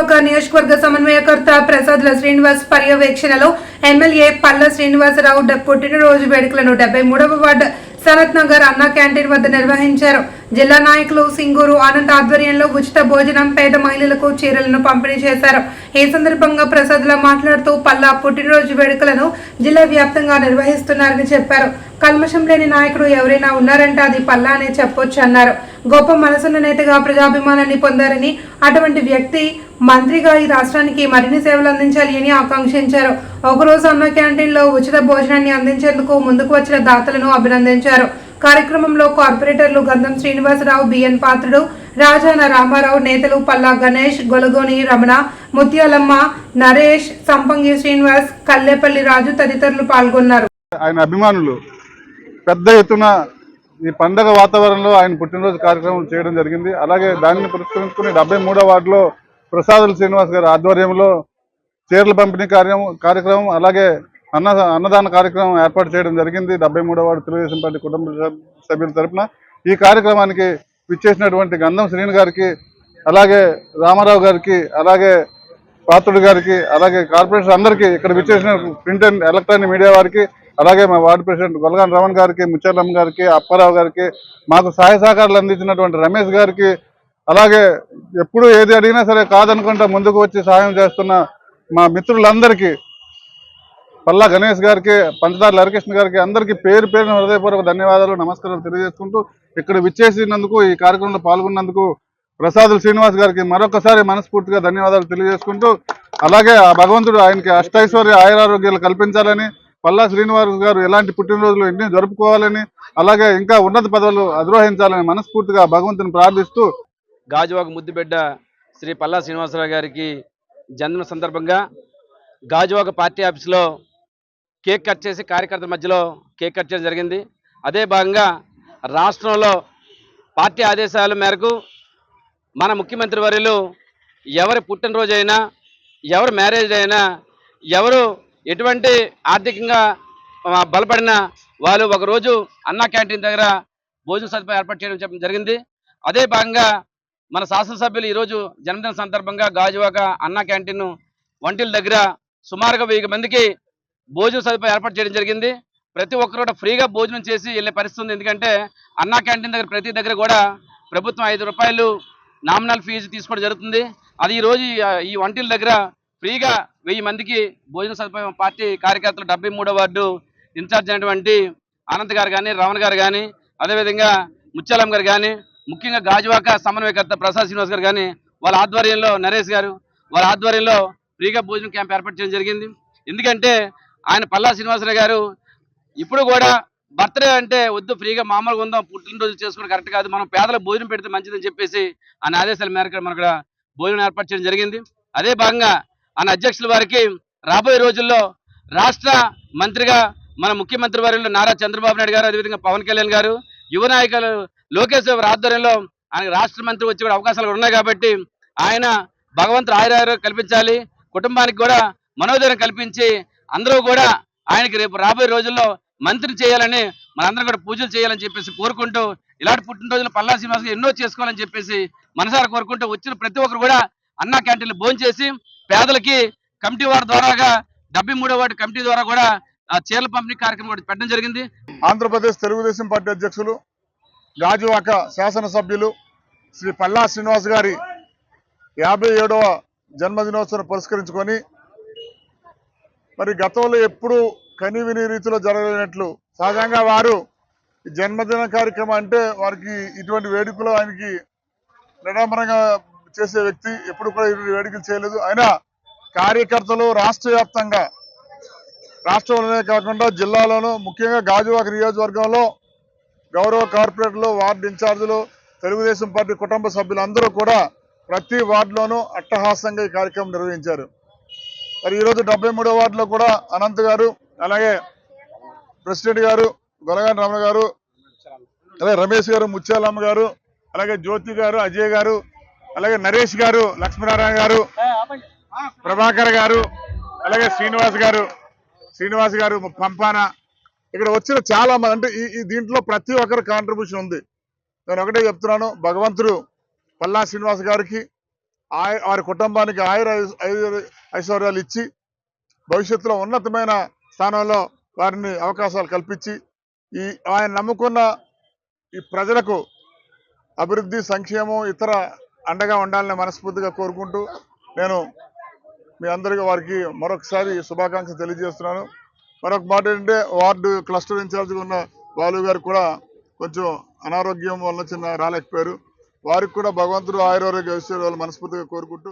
ఒక నియోజకవర్గ సమన్వయకర్త ప్రసాద్ల శ్రీనివాస్ పర్యవేక్షణలో ఎమ్మెల్యే పల్ల శ్రీనివాసరావు పుట్టినరోజు వేడుకలను డెబ్బై మూడవ వార్డు సనత్ నగర్ అన్నా క్యాంటీన్ వద్ద నిర్వహించారు. జిల్లా నాయకులు సింగూరు ఆనంద్ ఆధ్వర్యంలో ఉచిత భోజనం పేద మహిళలకు చీరలను పంపిణీ చేశారు. ఈ సందర్భంగా ప్రసాద్ల మాట్లాడుతూ పల్లా పుట్టినరోజు వేడుకలను జిల్లా వ్యాప్తంగా నిర్వహిస్తున్నారని చెప్పారు. కల్మషం లేని నాయకుడు ఎవరైనా ఉన్నారంటే అది పల్లా అనే చెప్పొచ్చు అన్నారు. గొప్ప మనసున్న నేతగా ప్రజాభిమానాన్ని పొందారని అటువంటి వ్యక్తి మంత్రిగా ఈ రాష్ట్రానికి మరిన్ని సేవలు అందించాలి అని ఆకాంక్షించారు. ఒకరోజు అన్న క్యాంటీన్లో ఉచిత భోజనాన్ని అందించేందుకు ముందుకు వచ్చిన దాతలను అభినందించారు. కార్యక్రమంలో కార్పొరేటర్లు గంధం శ్రీనివాసరావు బిఎన్ పాత్రుడు రాజాన రామారావు నేతలు పల్లా గణేష్ గొలగోని రమణ ముత్యాలమ్మ నరేష్ సంపంగి శ్రీనివాస్ కల్లేపల్లి రాజు తదితరులు పాల్గొన్నారు. ఆయన అభిమానులు. పెద్ద ఎత్తున ఈ పండగ వాతావరణంలో ఆయన పుట్టినరోజు కార్యక్రమం చేయడం జరిగింది. అలాగే దానిని పురస్కరించుకుని డెబ్బై మూడో వార్డులో ప్రసాదులు శ్రీనివాస్ గారి ఆధ్వర్యంలో చీరల పంపిణీ కార్యం కార్యక్రమం అలాగే అన్న అన్నదాన కార్యక్రమం ఏర్పాటు చేయడం జరిగింది. డెబ్బై మూడవ తెలుగుదేశం పార్టీ కుటుంబ సభ్యుల తరపున ఈ కార్యక్రమానికి విచ్చేసినటువంటి గంధం శ్రీని గారికి అలాగే రామారావు గారికి అలాగే పాత్రుడు గారికి అలాగే కార్పొరేషన్ అందరికీ ఇక్కడ విచ్చేసిన ప్రింట్ అండ్ ఎలక్ట్రానిక్ మీడియా వారికి అలాగే మా వార్డు ప్రెసిడెంట్ గొలగాన్ రమణ్ గారికి ముత్యాలమ్మ గారికి అప్పారావు గారికి మాకు సహాయ సహకారాలు అందించినటువంటి రమేష్ గారికి అలాగే ఎప్పుడు ఏది అడిగినా సరే కాదనుకుంటా ముందుకు వచ్చి సహాయం చేస్తున్న మా మిత్రులందరికీ పల్లా గణేష్ గారికి పంచదార హరికృష్ణ గారికి అందరికీ పేరు పేరున హృదయపూర్వక ధన్యవాదాలు నమస్కారాలు తెలియజేసుకుంటూ ఇక్కడ విచ్చేసినందుకు ఈ కార్యక్రమంలో పాల్గొన్నందుకు ప్రసాదులు శ్రీనివాస్ గారికి మరొకసారి మనస్ఫూర్తిగా ధన్యవాదాలు తెలియజేసుకుంటూ అలాగే ఆ భగవంతుడు ఆయనకి అష్టైశ్వర్య ఆయురారోగ్యాలు కల్పించాలని పల్లా శ్రీనివాస్ గారు ఎలాంటి పుట్టినరోజులు ఎన్ని జరుపుకోవాలని అలాగే ఇంకా ఉన్నత పదవులు అధిరోహించాలని మనస్ఫూర్తిగా భగవంతుని ప్రార్థిస్తూ గాజువాక ముద్దుబిడ్డ శ్రీ పల్లా శ్రీనివాసరావు గారికి జన్మ సందర్భంగా గాజువాక పార్టీ ఆఫీస్లో కేక్ కట్ చేసి కార్యకర్తల మధ్యలో కేక్ కట్ చేయడం జరిగింది. అదే భాగంగా రాష్ట్రంలో పార్టీ ఆదేశాల మేరకు మన ముఖ్యమంత్రి వర్యులు ఎవరి పుట్టినరోజు అయినా ఎవరు మ్యారేజ్ అయినా ఎవరు ఎటువంటి ఆర్థికంగా బలపడిన బలపడినా వాళ్ళు ఒకరోజు అన్నా క్యాంటీన్ దగ్గర భోజన సదుపాయం ఏర్పాటు చేయడం చెప్పడం జరిగింది. అదే భాగంగా మన శాసనసభ్యులు ఈరోజు జన్మదిన సందర్భంగా గాజువాక అన్నా క్యాంటీన్ వంటిల దగ్గర సుమారుగా వెయ్యి మందికి భోజన సదుపాయం ఏర్పాటు చేయడం జరిగింది. ప్రతి ఒక్కరు కూడా ఫ్రీగా భోజనం చేసి వెళ్ళే పరిస్థితి ఉంది. ఎందుకంటే అన్నా క్యాంటీన్ దగ్గర ప్రతి దగ్గర కూడా ప్రభుత్వం ఐదు రూపాయలు నామినల్ ఫీజు తీసుకోవడం జరుగుతుంది. అది ఈ రోజు ఈ- వంటిల దగ్గర ఫ్రీగా వెయ్యి మందికి భోజన సదుపాయం పార్టీ కార్యకర్తలు డెబ్బై మూడో వార్డు ఇన్ఛార్జ్ అయినటువంటి అనంత్ గారు కానీ రమణ గారు కానీ అదేవిధంగా ముత్యాలం గారు కానీ ముఖ్యంగా గాజువాక సమన్వయకర్త ప్రసాద్ శ్రీనివాస్ గారు కానీ వాళ్ళ ఆధ్వర్యంలో నరేష్ గారు వాళ్ళ ఆధ్వర్యంలో ఫ్రీగా భోజనం క్యాంప్ ఏర్పాటు చేయడం జరిగింది. ఎందుకంటే ఆయన పల్లా శ్రీనివాసరావు గారు ఇప్పుడు కూడా బర్త్డే అంటే వద్దు ఫ్రీగా మామూలుగా ఉందాం పుట్టినరోజు చేసుకుని కరెక్ట్ కాదు మనం పేదలకు భోజనం పెడితే మంచిదని చెప్పేసి ఆయన ఆదేశాల మేరకు మనకు ఇక్కడ భోజనం ఏర్పాటు చేయడం జరిగింది. అదే భాగంగా ఆయన అధ్యక్షుల వారికి రాబోయే రోజుల్లో రాష్ట్ర మంత్రిగా మన ముఖ్యమంత్రి వారిలో నారా చంద్రబాబు నాయుడు గారు అదేవిధంగా పవన్ కళ్యాణ్ గారు యువ నాయకులు లోకేష్ ఆధ్వర్యంలో ఆయన రాష్ట్ర మంత్రి వచ్చే కూడా అవకాశాలు ఉన్నాయి కాబట్టి ఆయన భగవంతుడు ఆయురారు కల్పించాలి. కుటుంబానికి కూడా మనోధైర్యం కల్పించి అందరూ కూడా ఆయనకి రేపు రాబోయే రోజుల్లో మంత్రి చేయాలని మనందరం కూడా పూజలు చేయాలని చెప్పేసి కోరుకుంటూ ఇలాంటి పుట్టినరోజులు పల్లా శ్రీనివాస ఎన్నో చేసుకోవాలని చెప్పేసి మనసారి కోరుకుంటూ వచ్చిన ప్రతి ఒక్కరు కూడా అన్నా క్యాంటీన్లు భోజనం చేసి పేదలకి కమిటీ వారి ద్వారాగా డెబ్బై మూడో వాటి కమిటీ ద్వారా కూడా చీరల పంపిణీ కార్యక్రమం కూడా పెట్టడం జరిగింది. ఆంధ్రప్రదేశ్ తెలుగుదేశం పార్టీ అధ్యక్షులు గాజువాక శాసనసభ్యులు శ్రీ పల్లా శ్రీనివాస్ గారి యాభై ఏడవ జన్మదినోత్సవం పురస్కరించుకొని మరి గతంలో ఎప్పుడు కనివిని రీతిలో జరగలేనట్లు సహజంగా వారు జన్మదిన కార్యక్రమం అంటే వారికి ఇటువంటి వేడుకలు ఆయనకి నిడంబరంగా చేసే వ్యక్తి ఎప్పుడు కూడా ఇటువంటి వేడుకలు చేయలేదు. అయినా కార్యకర్తలు రాష్ట్ర వ్యాప్తంగా రాష్ట్రంలోనే కాకుండా జిల్లాలోనూ ముఖ్యంగా గాజువాక నియోజకవర్గంలో గౌరవ కార్పొరేటర్లు వార్డు ఇన్ఛార్జీలు తెలుగుదేశం పార్టీ కుటుంబ సభ్యులందరూ కూడా ప్రతి వార్డులోనూ అట్టహాసంగా ఈ కార్యక్రమం నిర్వహించారు. మరి ఈరోజు డెబ్బై మూడో వార్డులో కూడా అనంత్ గారు అలాగే ప్రెసిడెంట్ గారు గొలగాని రమణ గారు అలాగే రమేష్ గారు ముత్యాలమ్మ గారు అలాగే జ్యోతి గారు అజయ్ గారు అలాగే నరేష్ గారు లక్ష్మీనారాయణ గారు ప్రభాకర్ గారు అలాగే శ్రీనివాస్ గారు శ్రీనివాస్ గారు పంపాన. ఇక్కడ వచ్చిన చాలా మంది అంటే ఈ దీంట్లో ప్రతి ఒక్కరి కాంట్రిబ్యూషన్ ఉంది. నేను ఒకటే చెప్తున్నాను భగవంతుడు పల్లా శ్రీనివాస్ గారికి ఆయ వారి కుటుంబానికి ఆయుర ఐశ్వర్యాలు ఇచ్చి భవిష్యత్తులో ఉన్నతమైన స్థానంలో వారిని అవకాశాలు కల్పించి ఈ ఆయన నమ్ముకున్న ఈ ప్రజలకు అభివృద్ధి సంక్షేమం ఇతర అండగా ఉండాలని మనస్ఫూర్తిగా కోరుకుంటూ నేను మీ అందరికీ వారికి మరొకసారి శుభాకాంక్షలు తెలియజేస్తున్నాను. మరొక మాట ఏంటంటే వార్డు క్లస్టర్ ఇన్ఛార్జ్గా ఉన్న బాలు గారు కూడా కొంచెం అనారోగ్యం వల్ల చిన్న రాలేకపోయారు. వారికి కూడా భగవంతుడు ఆయుర్వేద వాళ్ళు మనస్ఫూర్తిగా కోరుకుంటూ